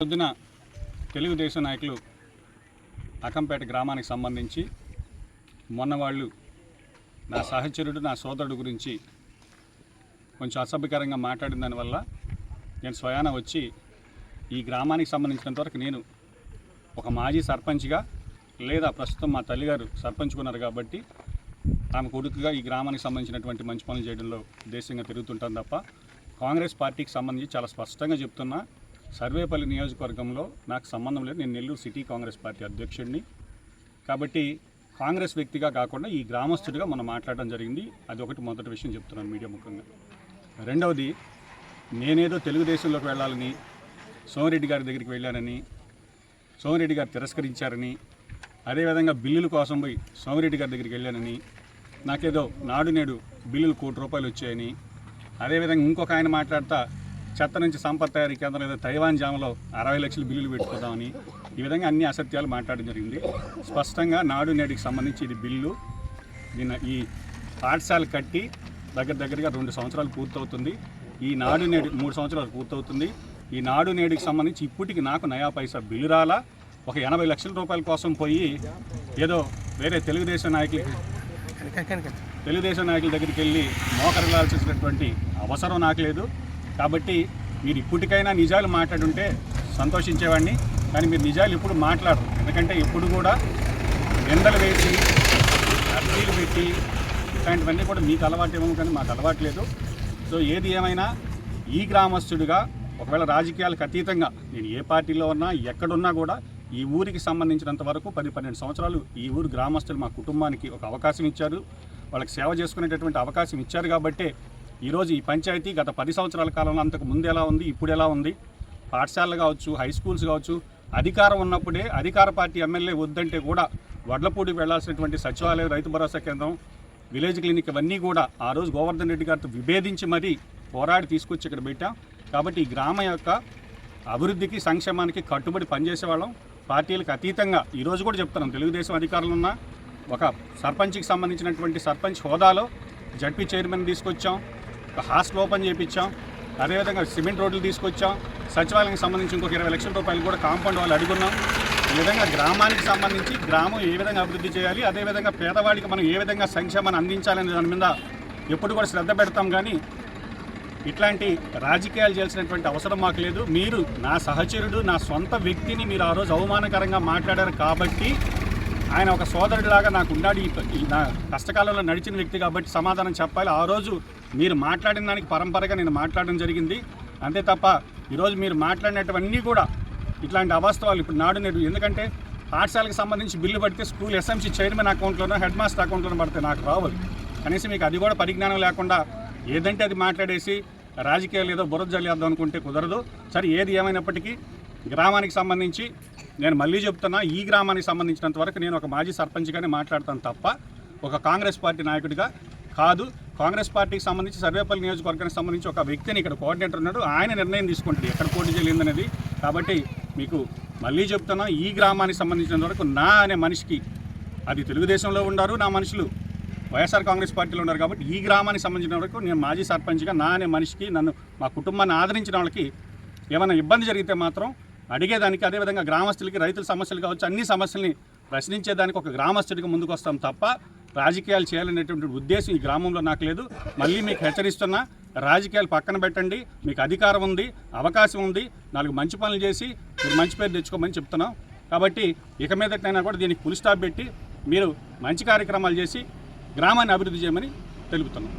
పొద్దున తెలుగుదేశం నాయకులు అకంపేట గ్రామానికి సంబంధించి మొన్న వాళ్ళు నా సహచరుడు నా సోదరుడు గురించి కొంచెం అసభ్యకరంగా మాట్లాడిన దానివల్ల నేను స్వయాన వచ్చి ఈ గ్రామానికి సంబంధించినంత వరకు నేను ఒక మాజీ సర్పంచ్గా లేదా ప్రస్తుతం మా తల్లిగారు సర్పంచుకున్నారు కాబట్టి ఆమె కొడుకుగా ఈ గ్రామానికి సంబంధించినటువంటి మంచి పనులు చేయడంలో దేశంగా తిరుగుతుంటాను తప్ప కాంగ్రెస్ పార్టీకి సంబంధించి చాలా స్పష్టంగా చెప్తున్నా సర్వేపల్లి నియోజకవర్గంలో నాకు సంబంధం లేదు. నేను నెల్లూరు సిటీ కాంగ్రెస్ పార్టీ అధ్యక్షుడిని. కాబట్టి కాంగ్రెస్ వ్యక్తిగా కాకుండా ఈ గ్రామస్తుడిగా మనం మాట్లాడడం జరిగింది. అది ఒకటి మొదటి విషయం చెప్తున్నాను మీడియా ముఖ్యంగా రెండవది నేనేదో తెలుగుదేశంలోకి వెళ్ళాలని సోమిరెడ్డి గారి దగ్గరికి వెళ్ళానని సోమిరెడ్డి గారు తిరస్కరించారని అదేవిధంగా బిల్లుల కోసం పోయి సోమిరెడ్డి గారి దగ్గరికి వెళ్ళానని నాకేదో నాడు నేడు బిల్లులు కోటి రూపాయలు వచ్చాయని. అదేవిధంగా ఇంకొక ఆయన మాట్లాడతా చెత్త నుంచి సంపద తయారీ కేంద్రం ఏదో తైవాన్ జామలో అరవై లక్షల బిల్లులు పెట్టుకుందామని. ఈ విధంగా అన్ని అసత్యాలు మాట్లాడడం జరిగింది. స్పష్టంగా నాడు నేటికి సంబంధించి ఇది బిల్లు. దీని ఈ పాఠశాల కట్టి దగ్గర దగ్గరగా రెండు సంవత్సరాలు పూర్తవుతుంది. ఈ నాడు నేడు మూడు సంవత్సరాలు పూర్తవుతుంది. ఈ నాడు నేడుకి సంబంధించి ఇప్పటికి నాకు నయా పైసా బిల్లు రాలా. ఒక ఎనభై లక్షల రూపాయల కోసం పోయి ఏదో వేరే తెలుగుదేశం నాయకులకి తెలుగుదేశం నాయకుల దగ్గరికి వెళ్ళి మోకరలాల్సినటువంటి అవసరం నాకు లేదు. కాబట్టి మీరు ఇప్పటికైనా నిజాలు మాట్లాడుంటే సంతోషించేవాడిని. కానీ మీరు నిజాలు ఇప్పుడు మాట్లాడరు. ఎందుకంటే ఇప్పుడు కూడా ఎండలు వేసి అర్జీలు పెట్టి ఇట్లాంటివన్నీ కూడా మీకు అలవాటు ఏమో కానీ మాకు అలవాటు లేదు. సో ఏది ఏమైనా ఈ గ్రామస్తుడిగా ఒకవేళ రాజకీయాలకు అతీతంగా నేను ఏ పార్టీలో ఉన్నా ఎక్కడున్నా కూడా ఈ ఊరికి సంబంధించినంత వరకు పది పన్నెండు సంవత్సరాలు ఈ ఊరు గ్రామస్తులు మా కుటుంబానికి ఒక అవకాశం ఇచ్చారు. వాళ్ళకి సేవ చేసుకునేటటువంటి అవకాశం ఇచ్చారు కాబట్టే ఈరోజు ఈ పంచాయతీ గత పది సంవత్సరాల కాలంలో అంతకు ముందు ఎలా ఉంది ఇప్పుడు ఎలా ఉంది? పాఠశాలలు కావచ్చు హై స్కూల్స్ కావచ్చు అధికారం ఉన్నప్పుడే అధికార పార్టీ ఎమ్మెల్యే వద్దంటే కూడా వడ్లపూడి వెళ్ళాల్సినటువంటి సచివాలయం రైతు భరోసా కేంద్రం విలేజ్ క్లినిక్ ఇవన్నీ కూడా ఆ రోజు గోవర్ధన్ రెడ్డి గారితో విభేదించి మరీ పోరాడి తీసుకొచ్చి ఇక్కడ పెట్టాం. కాబట్టి ఈ గ్రామం యొక్క అభివృద్ధికి సంక్షేమానికి కట్టుబడి పనిచేసేవాళ్ళం. పార్టీలకు అతీతంగా ఈరోజు కూడా చెప్తున్నాం. తెలుగుదేశం అధికారులు ఉన్న ఒక సర్పంచ్కి సంబంధించినటువంటి సర్పంచ్ హోదాలో జడ్పీ చైర్మన్ తీసుకొచ్చాం. ఒక హాస్టల్ ఓపెన్ చేయించాం అదేవిధంగా సిమెంట్ రోడ్లు తీసుకొచ్చాం. సచివాలయానికి సంబంధించి ఇంకొక ఇరవై లక్షల రూపాయలు కూడా కాంపౌండ్ వాళ్ళు అడుగున్నాం. ఈ విధంగా గ్రామానికి సంబంధించి గ్రామం ఏ విధంగా అభివృద్ధి చేయాలి అదేవిధంగా పేదవాడికి మనం ఏ విధంగా సంక్షేమాన్ని అందించాలనే దాని మీద ఎప్పుడు కూడా శ్రద్ధ పెడతాం. కానీ ఇట్లాంటి రాజకీయాలు చేయాల్సినటువంటి అవసరం మాకు లేదు. మీరు నా సహచరుడు నా సొంత వ్యక్తిని మీరు ఆ రోజు అవమానకరంగా మాట్లాడారు కాబట్టి ఆయన ఒక సోదరుడిలాగా నాకు ఉన్నాడు. ఈ నా కష్టకాలంలో నడిచిన వ్యక్తి కాబట్టి సమాధానం చెప్పాలి. ఆ రోజు మీరు మాట్లాడిన దానికి పరంపరగా నేను మాట్లాడడం జరిగింది. అంతే తప్ప ఈరోజు మీరు మాట్లాడినటువన్నీ కూడా ఇట్లాంటి అవాస్తవాలు ఇప్పుడు నాడు నేడు ఎందుకంటే పాఠశాలకు సంబంధించి బిల్లు పడితే స్కూల్ ఎస్ఎంసీ చైర్మన్ అకౌంట్లోనో హెడ్ మాస్టర్ అకౌంట్లోనో పడితే నాకు రావాలి. కనీసం మీకు అది కూడా పరిజ్ఞానం లేకుండా ఏదంటే అది మాట్లాడేసి రాజకీయాలు ఏదో బురద జల్లేద్దాం అనుకుంటే కుదరదు. సరే ఏది ఏమైనప్పటికీ గ్రామానికి సంబంధించి నేను మళ్ళీ చెప్తున్నా ఈ గ్రామానికి సంబంధించినంత వరకు నేను ఒక మాజీ సర్పంచ్గానే మాట్లాడతాను తప్ప ఒక కాంగ్రెస్ పార్టీ నాయకుడిగా కాదు. కాంగ్రెస్ పార్టీకి సంబంధించి సర్వేపల్లి నియోజకవర్గానికి సంబంధించి ఒక వ్యక్తిని ఇక్కడ కోఆర్డినేటర్ ఉన్నాడు. ఆయన నిర్ణయం తీసుకుంటుంది ఎక్కడ పోటీ చేయలేదనేది కాబట్టి మీకు మళ్ళీ చెప్తున్నా ఈ గ్రామానికి సంబంధించినంత వరకు నా అనే మనిషికి అది తెలుగుదేశంలో ఉన్నారు నా మనుషులు వైఎస్ఆర్ కాంగ్రెస్ పార్టీలో ఉన్నారు కాబట్టి ఈ గ్రామానికి సంబంధించిన వరకు నేను మాజీ సర్పంచ్గా నా అనే మనిషికి నన్ను మా కుటుంబాన్ని ఆదరించిన వాళ్ళకి ఏమైనా ఇబ్బంది జరిగితే మాత్రం అడిగేదానికి అదేవిధంగా గ్రామస్తులకి రైతుల సమస్యలు కావచ్చు అన్ని సమస్యల్ని ప్రశ్నించేదానికి ఒక గ్రామస్తుడికి ముందుకు వస్తాం తప్ప రాజకీయాలు చేయాలనేటువంటి ఉద్దేశం ఈ గ్రామంలో నాకు లేదు. మళ్ళీ మీకు హెచ్చరిస్తున్నా రాజకీయాలు పక్కన పెట్టండి మీకు అధికారం ఉంది అవకాశం ఉంది నాలుగు మంచి పనులు చేసి మీరు మంచి పేరు తెచ్చుకోమని చెప్తున్నాం. కాబట్టి ఇక మీదటైనా కూడా దీనికి ఫుల్ స్టాప్ పెట్టి మీరు మంచి కార్యక్రమాలు చేసి గ్రామాన్ని అభివృద్ధి చేయమని తెలుపుతున్నాం.